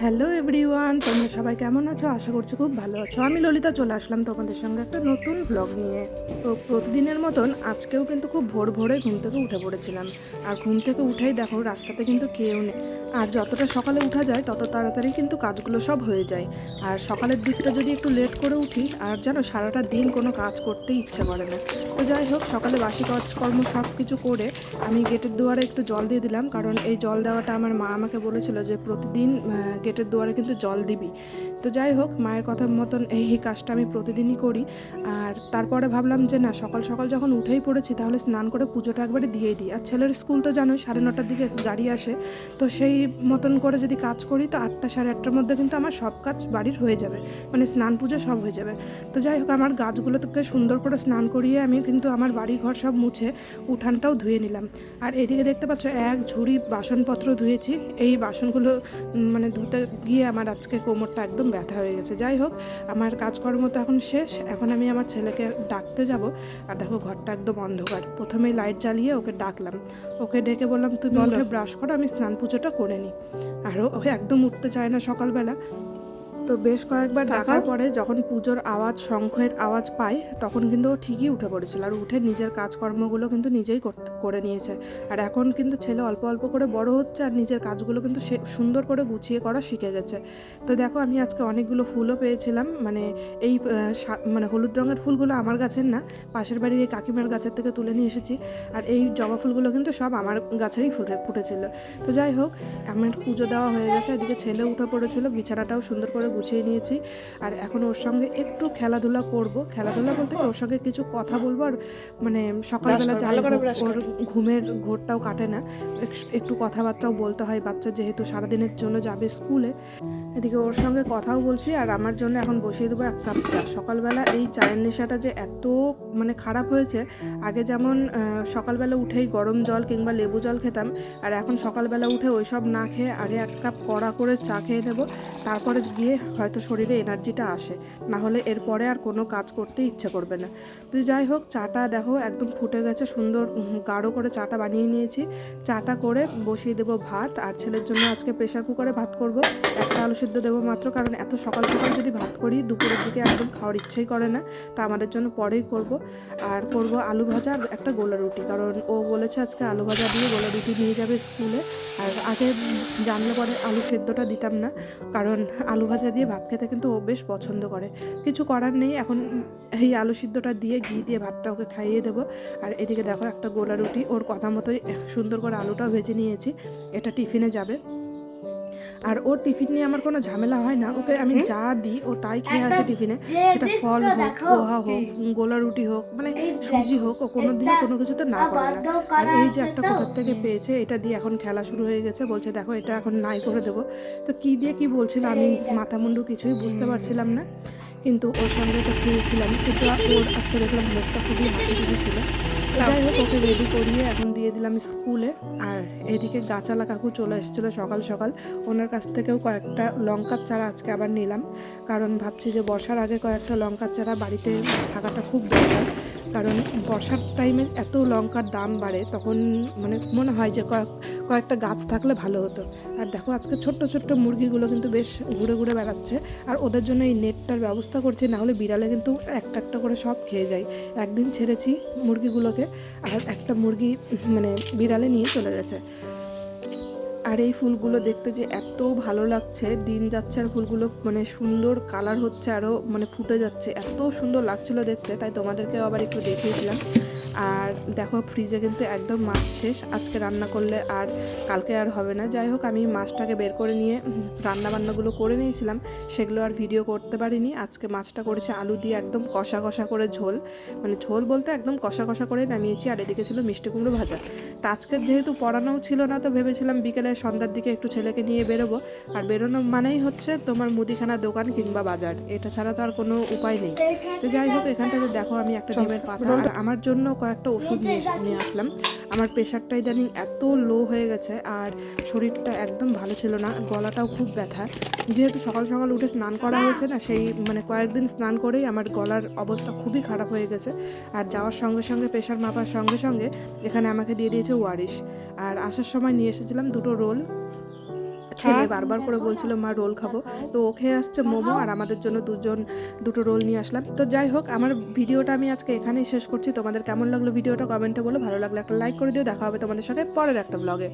Hello everyone, তোমরা সবাই কেমন আছো? আশা করছি খুব ভালো আছো। আমি ললিতা চলে আসলাম তোমাদের সঙ্গে একটা নতুন ব্লগ নিয়ে। তো প্রতিদিনের মতন আজকেও কিন্তু খুব ভোর ভোরে ঘুম থেকে উঠে পড়েছিলাম। আর ঘুম থেকে উঠেই দেখো রাস্তাতে কিন্তু কেউ নেই। আর যতটা সকালে উঠা যায়, তত তাড়াতাড়ি কিন্তু কাজগুলো সব হয়ে যায়। আর সকালের দিকটা যদি একটু লেট করে উঠি, আর যেন সারাটা দিন কোনো কাজ করতে ইচ্ছে করে না। তো যাই হোক, সকালে বাসি কাজকর্ম সব কিছু করে আমি গেটের দুয়ারে একটু জল দিয়ে দিলাম। কারণ এই জল দেওয়াটা আমার মা আমাকে বলেছিল যে প্রতিদিন গেটের দুয়ারে কিন্তু জল দিবি। তো যাই হোক, মায়ের কথা মতন এই কাজটা আমি প্রতিদিনই করি। আর তারপরে ভাবলাম যে না, সকাল সকাল যখন উঠেই পড়েছি, তাহলে স্নান করে পুজোটা একবারে দিয়ে দিই। আর ছেলের স্কুল তো জানোই, সাড়ে নটার দিকে গাড়ি আসে। তো সেই মতন করে যদি কাজ করি, তো আটটা সাড়ে আটটার মধ্যে কিন্তু আমার সব কাজ বাড়ির হয়ে যাবে। মানে স্নান পুজো সব হয়ে যাবে। তো যাই হোক, আমার গাছগুলো তোকে সুন্দর করে স্নান করিয়ে আমি কিন্তু আমার বাড়ি ঘর সব মুছে উঠানটাও ধুয়ে নিলাম। আর এদিকে দেখতে পাচ্ছ, এক ঝুড়ি বাসনপত্র ধুয়েছি। এই বাসনগুলো মানে ধুতে গিয়ে আমার আজকে কোমরটা একদম ব্যথা হয়ে গেছে। যাই হোক আমার কাজকর্ম তো এখন শেষ। এখন আমি আমার ছেলেকে ডাকতে যাব। আর দেখো ঘরটা একদম অন্ধকার। প্রথমে লাইট জ্বালিয়ে ওকে ডাকলাম। ওকে ডেকে বললাম তুমি উঠে ব্রাশ করো আমি স্নান পুজোটা করে নিই। আরও ও ও একদম উঠতে চায় না সকালবেলা। তো বেশ কয়েকবার ডাকার পরে যখন পুজোর আওয়াজ শঙ্খের আওয়াজ পাই তখন কিন্তু ও ঠিকই উঠে পড়েছিল আর উঠে নিজের কাজকর্মগুলো কিন্তু নিজেই করে নিয়েছে। আর এখন কিন্তু ছেলে অল্প অল্প করে বড় হচ্ছে আর নিজের কাজগুলো কিন্তু সে সুন্দর করে গুছিয়ে করা শিখে গেছে। তো দেখো আমি আজকে অনেকগুলো ফুলও পেয়েছিলাম মানে এই মানে হলুদ রঙের ফুলগুলো আমার গাছের না পাশের বাড়ির এই কাকিমার গাছের থেকে তুলে নিয়ে এসেছি। আর এই জবা ফুলগুলো কিন্তু সব আমার গাছেরই ফুটে ফুটেছিল। তো যাই হোক আমার পুজো দেওয়া হয়ে গেছে এদিকে ছেলে উঠে পড়েছিল বিছানাটাও সুন্দর করে গুছিয়ে নিয়েছি। আর এখন ওর সঙ্গে একটু খেলাধুলা করব। খেলাধুলা বলতে ওর সঙ্গে কিছু কথা বলব আর মানে সকালবেলা যাই ওর ঘুমের ঘোরটাও কাটে না। একটু কথাবার্তাও বলতে হয় বাচ্চা যেহেতু সারাদিনের জন্য যাবে স্কুলে। এদিকে ওর সঙ্গে কথাও বলছি আর আমার জন্য এখন বসিয়ে দেবো এক কাপ চা। সকালবেলা এই চায়ের নেশাটা যে এত মানে খারাপ হয়েছে আগে যেমন সকালবেলা উঠেই গরম জল কিংবা লেবু জল খেতাম আর এখন সকালবেলা উঠে ওইসব না খেয়ে আগে এক কাপ কড়া করে চা খেয়ে নেব। তারপরে গিয়ে হয়তো শরীরে এনার্জিটা আসে। না হলে এরপরে আর কোনো কাজ করতে ইচ্ছে করবে না। তো যাই হোক, চাটা দেখো, একদম ফুটে গেছে, সুন্দর গাঢ় করে চাটা বানিয়ে নিয়েছি। চাটা করে বসিয়ে দেবো ভাত, আর ছেলের জন্য আজকে প্রেশার কুকারে ভাত করব। একটা আলু সিদ্ধ দেবো মাত্র, কারণ এত সকাল সকাল যদি ভাত করি, দুপুরের দিকে একদম খাওয়ার ইচ্ছেই করে না। তা আমাদের জন্য পরেই করব। আর করব আলু ভাজা আর একটা গোলা রুটি, কারণ ও বলেছে আজকে আলু ভাজা দিয়ে গোলা রুটি নিয়ে যাবে স্কুলে। আর আগে জানলে পরে আলু সেদ্ধটা দিতাম না, কারণ আলু ভাজা দিয়ে ভাত খেতে কিন্তু ও বেশ পছন্দ করে। কিছু করার নেই, এখন এই আলু সিদ্ধটা দিয়ে ঘি দিয়ে ভাতটা ওকে খাইয়ে দেবো। আর এদিকে দেখো একটা গোলা রুটি, ওর কথা মতোই সুন্দর করে আলুটাও ভেজে নিয়েছি। এটা টিফিনে যাবে। আর ওর টিফিন নিয়ে আমার কোনো ঝামেলা হয় না। ওকে আমি যা দিই ও তাই খেয়ে আসে টিফিনে। সেটা ফল হোক পোহা হোক গোলা রুটি হোক মানে সুজি হোক ও কোনো দিনও কোনো কিছুতে না করে না। আর এই যে একটা কোথার থেকে পেয়েছে এটা দিয়ে এখন খেলা শুরু হয়ে গেছে বলছে দেখো এটা এখন নাই করে দেবো। তো কি দিয়ে কি বলছিল আমি মাথা মুন্ডু কিছুই বুঝতে পারছিলাম না। কিন্তু ওর সঙ্গে তো খেলছিলাম। কিন্তু ওর আজকে দেখলাম মুখটা খুবই হাসি খুশি ছিল। তো যাই হোক ওকে রেডি করিয়ে এখন দিয়ে দিলাম স্কুলে। আর এদিকে গাছালা কাকু চলে এসেছিল সকাল সকাল। ওনার কাছ থেকেও কয়েকটা লঙ্কার চারা আজকে আবার নিলাম। কারণ ভাবছি যে বর্ষার আগে কয়েকটা লঙ্কার চারা বাড়িতে থাকাটা খুব দরকার। কারণ বর্ষার টাইমে এত লঙ্কার দাম বাড়ে, তখন মানে মনে হয় যে কয়েক, কয়েকটা গাছ থাকলে ভালো হতো। আর দেখো আজকে ছোট্ট ছোট্ট মুরগিগুলো কিন্তু বেশ ঘুরে ঘুরে বেড়াচ্ছে। আর ওদের জন্য এই নেটটার ব্যবস্থা করছি, না হলে বিড়ালে কিন্তু একটা একটা করে সব খেয়ে যায়। একদিন ছেড়েছি মুরগিগুলোকে, আর একটা মুরগি মানে বিড়ালে নিয়ে চলে গেছে। আর এই ফুলগুলো দেখতে যে এত ভালো লাগছে, দিন যাচ্ছে আর ফুলগুলো মানে সুন্দর কালার হচ্ছে আরও মানে ফুটে যাচ্ছে। এত সুন্দর লাগছিল দেখতে, তাই তোমাদেরকে আবার একটু দেখিয়েছিলাম। আর দেখো ফ্রিজে কিন্তু একদম মাছ শেষ। আজকে রান্না করলে আর কালকে আর হবে না। যাই হোক আমি মাছটাকে বের করে নিয়ে উম, রান্না বান্নাগুলো করে নিয়েছিলাম। সেগুলো আর ভিডিও করতে পারিনি। আজকে মাছটা করেছে আলু দিয়ে একদম কষা কষা করে ঝোল। মানে ঝোল বলতে একদম কষা কষা করে নামিয়েছি আর এদিকে ছিল মিষ্টি কুমড়ো ভাজা। তা আজকে যেহেতু পড়ানোও ছিল না তো ভেবেছিলাম বিকেলে সন্ধ্যার দিকে একটু ছেলেকে নিয়ে বেরোবো। আর বেরোনো মানেই হচ্ছে তোমার মুদিখানা দোকান কিংবা বাজার। এটা ছাড়া তো আর কোনো উপায় নেই। তো যাই হোক এখান থেকে দেখো আমি একটা ডিমের পাতা। আর আমার জন্য কয়েকটা ওষুধ নিয়ে নিয়ে আসলাম। আমার প্রেশারটা ইদানিং এত লো হয়ে গেছে আর শরীরটা একদম ভালো ছিল না গলাটাও খুব ব্যথা। যেহেতু সকাল সকাল উঠে স্নান করা হয়েছে না, সেই মানে কয়েকদিন স্নান করেই আমার গলার অবস্থা খুবই খারাপ হয়ে গেছে। আর যাওয়ার সঙ্গে সঙ্গে, প্রেশার মাপার সঙ্গে সঙ্গে এখানে আমাকে দিয়ে দিয়েছে ওয়ারিশ। আর আসার সময় নিয়ে এসেছিলাম দুটো রোল। ছেলে বারবার করে বলছিল মা রোল খাব। তো ও খেয়ে আসছে মোমো আর আমাদের জন্য দুজন দুটো রোল নিয়ে আসলাম। তো যাই হোক আমার ভিডিওটা আমি আজকে এখানেই শেষ করছি। তোমাদের কেমন লাগল ভিডিওটা কমেন্টে বলো। ভালো লাগলে একটা লাইক করে দিও। দেখা হবে তোমাদের সাথে পরের একটা ব্লগে